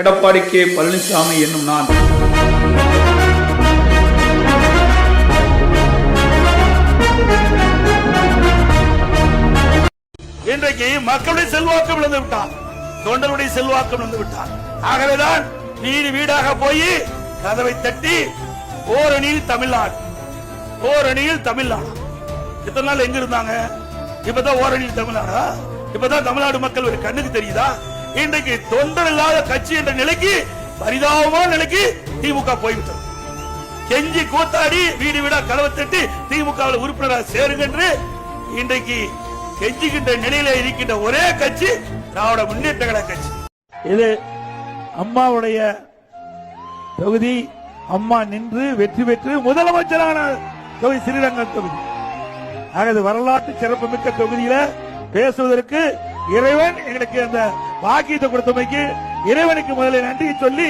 Edappadi K Palaniswami என்னும் நான். இன்றைக்கு மக்களுடைய செல்வாக்கம் விழுந்து விட்டான். தொண்டருடைய செல்வாக்கம் விழுந்து விட்டான். ஆகவேதான் வீடு வீடாக போய் கதவை தட்டி ஓரணியில் தமிழ்நாடு ஓரணியில் தமிழ்நாடு. இத்தனை நாள் எங்க இருந்தாங்க? இப்பதான் ஓரணியில் தமிழ்நாடா? இப்பதான் தமிழ்நாடு மக்கள் ஒரு கண்ணுக்கு தெரியுதா? இன்றைக்கு தொண்டர் இல்லாத கட்சி என்ற நிலைக்கு பரிதாபமான நிலைக்கு திமுக போய்விட்டது. கெஞ்சி கூத்தாடி வீடு வீடா கலவை தட்டி திமுக உறுப்பினராக சேருங்க என்று இன்றைக்கு கெஞ்சுகின்ற நிலையில இருக்கின்ற ஒரே கட்சி திராவிட முன்னேற்ற கழக கட்சி. இது அம்மாவுடைய தொகுதி. அம்மா நின்று வெற்றி பெற்று முதலமைச்சரான தொகுதி ஸ்ரீரங்கம் தொகுதி. ஆக இது வரலாற்று சிறப்புமிக்க தொகுதியில பேசுவதற்கு இறைவன் எங்களுக்கு அந்த பாக்கியத்தை கொடுத்தமைக்கு இறைவனுக்கு முதலில் நன்றி சொல்லி